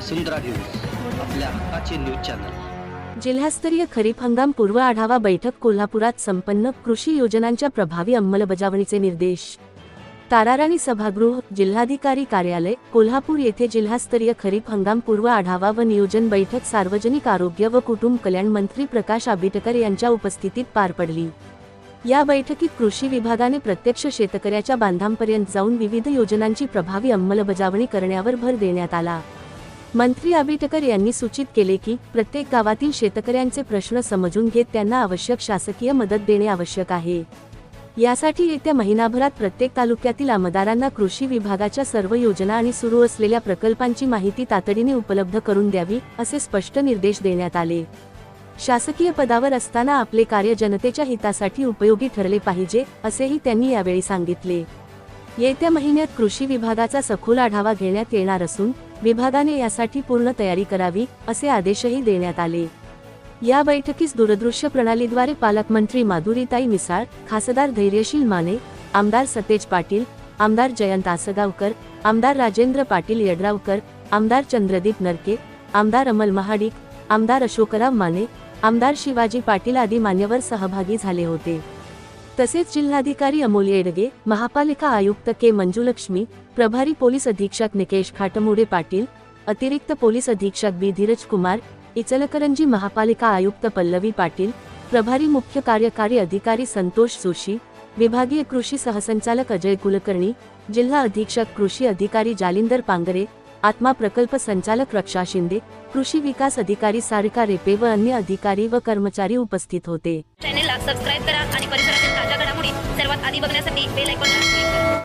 वसुंधरा news आपल्या हक्काचे news channel. जिल्हास्तरीय खरीप हंगाम पूर्व आढावा बैठक कोल्हापुरात संपन्न कृषी योजनांच्या प्रभावी अंमलबजावणीचे निर्देश. ताराराणी सभागृह जिल्हाधिकारी कार्यालय कोल्हापूर येथे जिल्हास्तरीय खरीप हंगाम पूर्व आढावा व नियोजन बैठक सार्वजनिक आरोग्य व कुटुंब कल्याण मंत्री प्रकाश आंबेडकर यांच्या उपस्थितीत पार पडली. या बैठकीत कृषी विभागाने प्रत्यक्ष शेतकऱ्याच्या बांधांपर्यंत जाऊन विविध योजनांची प्रभावी अंमलबजावणी करण्यावर भर देण्यात आला. मंत्री आबिटकर यांनी सूचित केले की प्रत्येक गावातील शेतकऱ्यांचे प्रश्न समजून घेत त्यांना आवश्यक शासकीय मदत देणे आवश्यक आहे. यासाठी येत्या महिनाभरात प्रत्येक तालुक्यातील आमदारांना कृषी विभागाच्या सर्व योजना आणि सुरू असलेल्या प्रकल्पांची माहिती तातडीने उपलब्ध करून द्यावी असे स्पष्ट निर्देश देण्यात आले. शासकीय पदावर असताना आपले कार्य जनतेच्या हितासाठी उपयोगी ठरले पाहिजे असेही त्यांनी यावेळी सांगितले. येत्या महिन्यात कृषी विभागाचा सखोल आढावा घेण्यात येणार असून विभागाने यासाठी पूर्ण तयारी करावी असे आदेशही देण्यात आले. या बैठकीस दूरदृश्य प्रणालीद्वारे पालकमंत्री माधुरीताई मिसाळ खासदार धैर्यशील माने आमदार सतेज पाटील आमदार जयंत आसगावकर आमदार राजेंद्र पाटील यड्रावकर आमदार चंद्रदीप नरके आमदार अमल महाडिक आमदार अशोकराव माने आमदार शिवाजी पाटील आदी मान्यवर सहभागी झाले होते. तसेच जिल्हाधिकारी अमोल येडगे महापालिका आयुक्त के मंजुलक्ष्मी प्रभारी पोलीस अधीक्षक निकेश खाटमुडे पाटील अतिरिक्त पोलीस अधीक्षक बी धीरज कुमार इचलकरंजी महापालिका आयुक्त पल्लवी पाटील प्रभारी मुख्य कार्यकारी अधिकारी संतोष जोशी विभागीय कृषी सहसंचालक अजय कुलकर्णी जिल्हा अधीक्षक कृषी अधिकारी जालिंदर पांगरे आत्मा प्रकल्प संचालक रक्षा शिंदे कृषी विकास अधिकारी सारिका रेपे व अन्य अधिकारी व कर्मचारी उपस्थित होते. चॅनेलला सबस्क्राईब करा आणि परिसरातील di ba na sa take like wala.